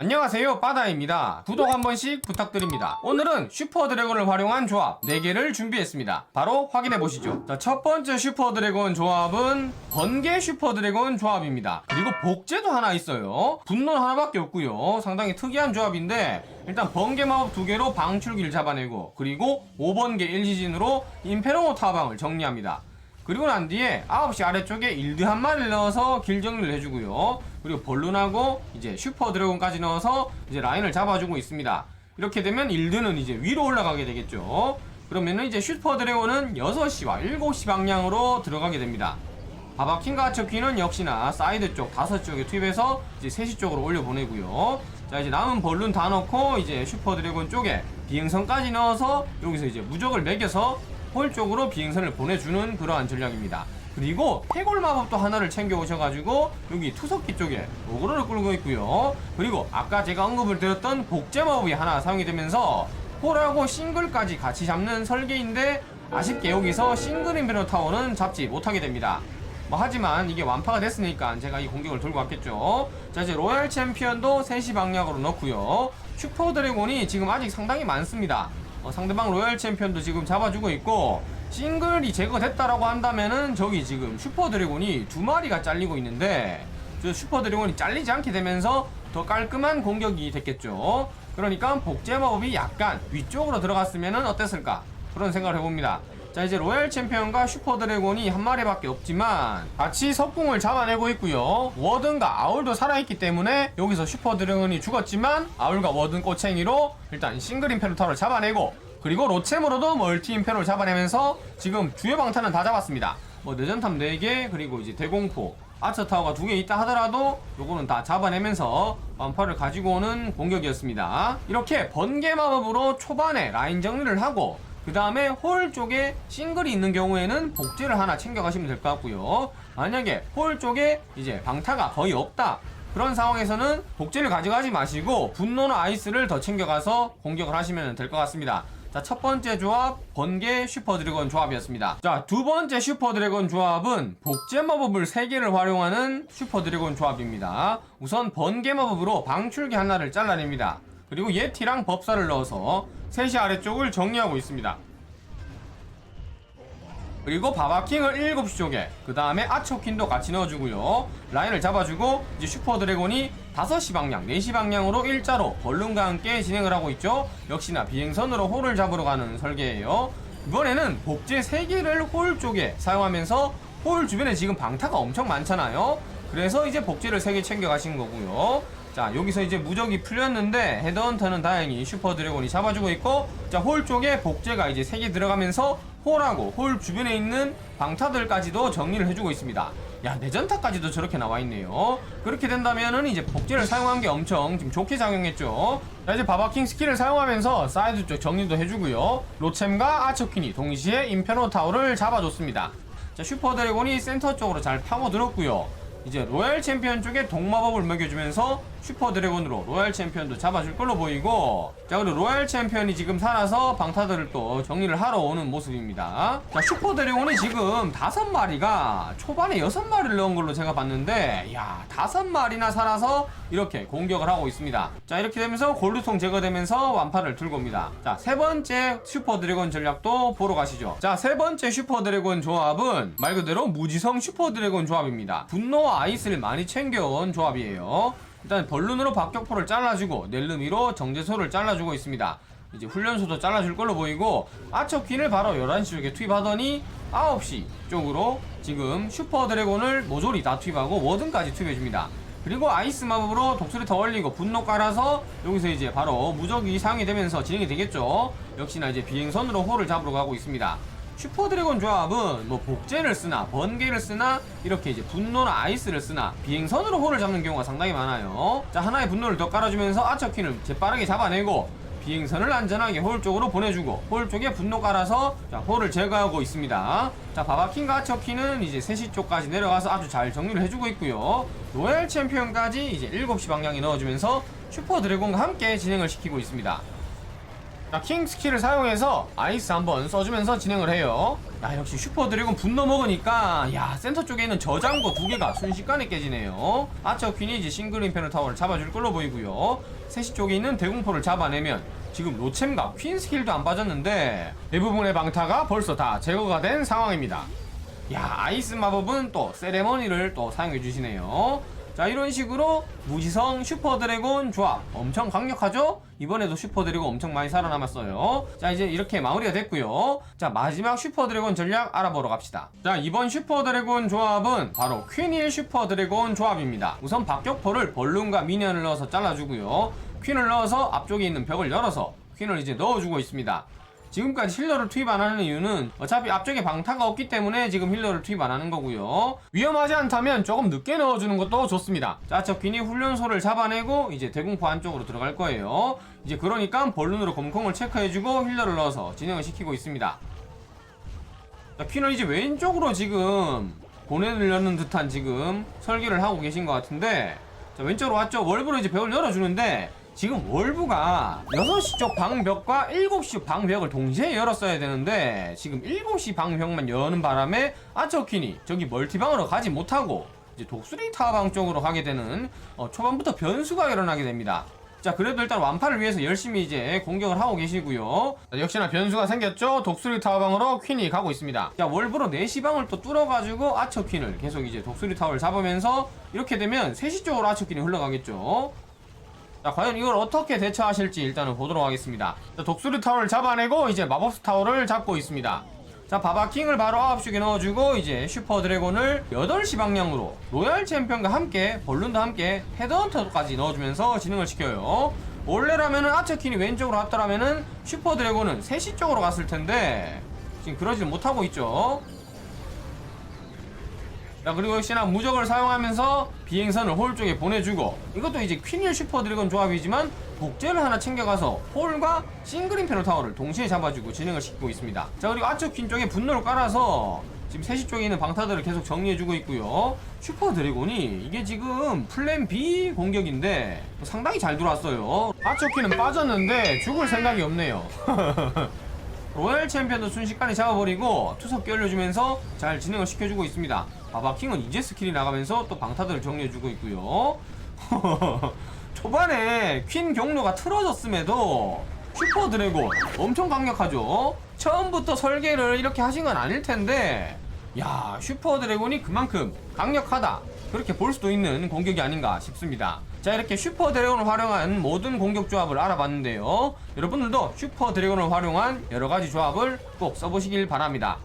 안녕하세요 빠다입니다. 구독 한 번씩 부탁드립니다. 오늘은 슈퍼 드래곤을 활용한 조합 4개를 준비했습니다. 바로 확인해 보시죠. 자, 첫 번째 슈퍼 드래곤 조합은 번개 슈퍼 드래곤 조합입니다. 그리고 복제도 하나 있어요. 분노 하나밖에 없고요. 상당히 특이한 조합인데 일단 번개 마법 두 개로 방출기를 잡아내고 그리고 5번개 1지진으로 임페르노 타방을 정리합니다 그리고 난 뒤에 9시 아래쪽에 일드 한 마리를 넣어서 길 정리를 해주고요. 그리고 벌룬하고 이제 슈퍼 드래곤까지 넣어서 이제 라인을 잡아주고 있습니다. 이렇게 되면 일드는 이제 위로 올라가게 되겠죠. 그러면은 이제 슈퍼 드래곤은 6시와 7시 방향으로 들어가게 됩니다. 바바킹과 아처키는 역시나 사이드 쪽 다섯 쪽에 투입해서 이제 3시 쪽으로 올려보내고요. 자 이제 남은 벌룬 다 넣고 이제 슈퍼 드래곤 쪽에 비행선까지 넣어서 여기서 이제 무적을 매겨서 홀 쪽으로 비행선을 보내주는 그러한 전략입니다. 그리고 해골 마법도 하나를 챙겨 오셔가지고 여기 투석기 쪽에 오그로를 끌고 있고요. 그리고 아까 제가 언급을 드렸던 복제 마법이 하나 사용이 되면서 홀하고 싱글까지 같이 잡는 설계인데 아쉽게 여기서 싱글 인베너 타워는 잡지 못하게 됩니다. 뭐 하지만 이게 완파가 됐으니까 제가 이 공격을 들고 왔겠죠. 자 이제 로얄 챔피언도 3시 방향으로 넣고요. 슈퍼 드래곤이 지금 아직 상당히 많습니다. 어, 상대방 로얄 챔피언도 지금 잡아주고 있고 싱글이 제거됐다라고 한다면은 저기 지금 슈퍼 드래곤이 두 마리가 잘리고 있는데 저 슈퍼 드래곤이 잘리지 않게 되면서 더 깔끔한 공격이 됐겠죠. 그러니까 복제 마법이 약간 위쪽으로 들어갔으면은 어땠을까 그런 생각을 해봅니다. 자 이제 로얄 챔피언과 슈퍼 드래곤이 한 마리밖에 없지만 같이 석궁을 잡아내고 있고요. 워든과 아울도 살아있기 때문에 여기서 슈퍼 드래곤이 죽었지만 아울과 워든 꼬챙이로 일단 싱글 임페루타를 잡아내고 그리고 로챔으로도 멀티 임페루를 잡아내면서 지금 주요 방탄은 다 잡았습니다. 뭐 내전탑 4개 그리고 이제 대공포 아처타워가 두 개 있다 하더라도 요거는 다 잡아내면서 완파를 가지고 오는 공격이었습니다. 이렇게 번개 마법으로 초반에 라인 정리를 하고 그 다음에 홀 쪽에 싱글이 있는 경우에는 복제를 하나 챙겨가시면 될 것 같고요. 만약에 홀 쪽에 이제 방타가 거의 없다. 그런 상황에서는 복제를 가져가지 마시고 분노나 아이스를 더 챙겨가서 공격을 하시면 될 것 같습니다. 자, 첫 번째 조합, 번개 슈퍼 드래곤 조합이었습니다. 자, 두 번째 슈퍼 드래곤 조합은 복제 마법을 3개를 활용하는 슈퍼 드래곤 조합입니다. 우선 번개 마법으로 방출기 하나를 잘라냅니다. 그리고 예티랑 법사를 넣어서 3시 아래쪽을 정리하고 있습니다. 그리고 바바킹을 7시 쪽에 그 다음에 아초킨도 같이 넣어주고요. 라인을 잡아주고 이제 슈퍼 드래곤이 5시 방향 4시 방향으로 일자로 벌룬과 함께 진행을 하고 있죠. 역시나 비행선으로 홀을 잡으러 가는 설계예요. 이번에는 복제 3개를 홀 쪽에 사용하면서 홀 주변에 지금 방타가 엄청 많잖아요. 그래서 이제 복제를 3개 챙겨 가신 거고요 자 여기서 이제 무적이 풀렸는데 헤드헌터는 다행히 슈퍼 드래곤이 잡아주고 있고 자 홀 쪽에 복제가 이제 3개 들어가면서 홀하고 홀 주변에 있는 방타들까지도 정리를 해주고 있습니다. 야 내전타까지도 저렇게 나와 있네요. 그렇게 된다면은 이제 복제를 사용한 게 엄청 지금 좋게 작용했죠. 자 이제 바바킹 스킬을 사용하면서 사이드 쪽 정리도 해주고요. 로챔과 아처퀸이 동시에 인페노 타워를 잡아줬습니다. 자 슈퍼 드래곤이 센터 쪽으로 잘 파고들었고요. 이제 로얄 챔피언 쪽에 동마법을 먹여주면서 슈퍼 드래곤으로 로얄 챔피언도 잡아줄 걸로 보이고 자 그리고 로얄 챔피언이 지금 살아서 방타들을 또 정리를 하러 오는 모습입니다. 자 슈퍼 드래곤이 지금 다섯 마리가 초반에 여섯 마리를 넣은 걸로 제가 봤는데 야 다섯 마리나 살아서 이렇게 공격을 하고 있습니다. 자 이렇게 되면서 골루통 제거되면서 완파를 들고 옵니다. 자 세 번째 슈퍼 드래곤 전략도 보러 가시죠. 자 세 번째 슈퍼 드래곤 조합은 말 그대로 무지성 슈퍼 드래곤 조합입니다. 분노와 아이스를 많이 챙겨온 조합이에요 일단 벌룬으로 박격포를 잘라주고 넬르미로 정제소를 잘라주고 있습니다. 이제 훈련소도 잘라줄 걸로 보이고 아처퀸을 바로 11시 쪽에 투입하더니 9시 쪽으로 지금 슈퍼 드래곤을 모조리 다 투입하고 워든까지 투입해줍니다. 그리고 아이스 마법으로 독수리 더 올리고 분노 깔아서 여기서 이제 바로 무적이 사용이 되면서 진행이 되겠죠. 역시나 이제 비행선으로 홀을 잡으러 가고 있습니다 슈퍼 드래곤 조합은 뭐 복제를 쓰나 번개를 쓰나 이렇게 이제 분노나 아이스를 쓰나 비행선으로 홀을 잡는 경우가 상당히 많아요. 자 하나의 분노를 더 깔아주면서 아처퀸을 재빠르게 잡아내고 비행선을 안전하게 홀 쪽으로 보내주고 홀 쪽에 분노 깔아서 자 홀을 제거하고 있습니다. 자 바바킹과 아처퀸은 이제 3시 쪽까지 내려가서 아주 잘 정리를 해주고 있고요. 로얄 챔피언까지 이제 7시 방향에 넣어주면서 슈퍼 드래곤과 함께 진행을 시키고 있습니다 자, 킹 스킬을 사용해서 아이스 한번 써주면서 진행을 해요. 야 역시 슈퍼 드래곤 분노 먹으니까 야 센터 쪽에 있는 저장고 두 개가 순식간에 깨지네요. 아처 퀸이 이제 싱글 임페르 타워를 잡아줄 걸로 보이고요. 세시 쪽에 있는 대공포를 잡아내면 지금 로챔과 퀸 스킬도 안 빠졌는데 대부분의 방타가 벌써 다 제거가 된 상황입니다. 야 아이스 마법은 또 세레머니를 또 사용해 주시네요 자 이런 식으로 무지성 슈퍼 드래곤 조합 엄청 강력하죠? 이번에도 슈퍼 드래곤 엄청 많이 살아남았어요. 자 이제 이렇게 마무리가 됐고요. 자 마지막 슈퍼 드래곤 전략 알아보러 갑시다. 자 이번 슈퍼 드래곤 조합은 바로 퀸일 슈퍼 드래곤 조합입니다. 우선 박격포를 벌룬과 미니언을 넣어서 잘라주고요. 퀸을 넣어서 앞쪽에 있는 벽을 열어서 퀸을 이제 넣어주고 있습니다 지금까지 힐러를 투입 안 하는 이유는 어차피 앞쪽에 방타가 없기 때문에 지금 힐러를 투입 안 하는 거고요. 위험하지 않다면 조금 늦게 넣어주는 것도 좋습니다. 자, 저 귀니 훈련소를 잡아내고 이제 대공포 안쪽으로 들어갈 거예요. 이제 그러니까 벌룬으로 검콩을 체크해주고 힐러를 넣어서 진행을 시키고 있습니다. 자, 퀸은 이제 왼쪽으로 지금 여는 듯한 지금 설계를 하고 계신 것 같은데 자, 왼쪽으로 왔죠. 월부로 이제 벽을 열어주는데 지금 월부가 6시 쪽 방벽과 7시 방벽을 동시에 열었어야 되는데 지금 7시 방벽만 여는 바람에 아처퀸이 저기 멀티방으로 가지 못하고 이제 독수리 타방 쪽으로 가게 되는 어, 초반부터 변수가 일어나게 됩니다. 자 그래도 일단 완파를 위해서 열심히 이제 공격을 하고 계시고요. 자, 역시나 변수가 생겼죠? 독수리 타워방으로 퀸이 가고 있습니다. 자 월브로 4시 방을 또 뚫어가지고 아처 퀸을 계속 이제 독수리 타워를 잡으면서 이렇게 되면 3시 쪽으로 아처 퀸이 흘러가겠죠 자 과연 이걸 어떻게 대처하실지 일단은 보도록 하겠습니다. 자, 독수리 타워를 잡아내고 이제 마법스 타워를 잡고 있습니다. 자 바바킹을 바로 9시에 넣어주고 이제 슈퍼 드래곤을 8시 방향으로 로얄 챔피언과 함께 볼룬도 함께 헤드헌터까지 넣어주면서 진행을 시켜요. 원래라면은 아처킨이 왼쪽으로 왔더라면은 슈퍼 드래곤은 3시 쪽으로 갔을 텐데 지금 그러지 못하고 있죠 자 그리고 역시나 무적을 사용하면서 비행선을 홀 쪽에 보내주고 이것도 이제 퀸일 슈퍼 드래곤 조합이지만 복제를 하나 챙겨가서 홀과 싱글 인페로 타워를 동시에 잡아주고 진행을 시키고 있습니다. 자 그리고 아처 퀸 쪽에 분노를 깔아서 지금 3시 쪽에 있는 방타들을 계속 정리해주고 있고요. 슈퍼 드래곤이 이게 지금 플랜 B 공격인데 상당히 잘 들어왔어요. 퀸은 빠졌는데 죽을 생각이 없네요. 로얄 챔피언도 순식간에 잡아버리고 투석기 올려주면서 잘 진행을 시켜주고 있습니다. 바바킹은 이제 스킬이 나가면서 또 방타들을 정리해주고 있고요. 초반에 퀸 경로가 틀어졌음에도 슈퍼 드래곤 엄청 강력하죠. 처음부터 설계를 이렇게 하신 건 아닐 텐데 야 슈퍼 드래곤이 그만큼 강력하다 그렇게 볼 수도 있는 공격이 아닌가 싶습니다 자 이렇게 슈퍼 드래곤을 활용한 모든 공격 조합을 알아봤는데요 여러분들도 슈퍼 드래곤을 활용한 여러가지 조합을 꼭 써보시길 바랍니다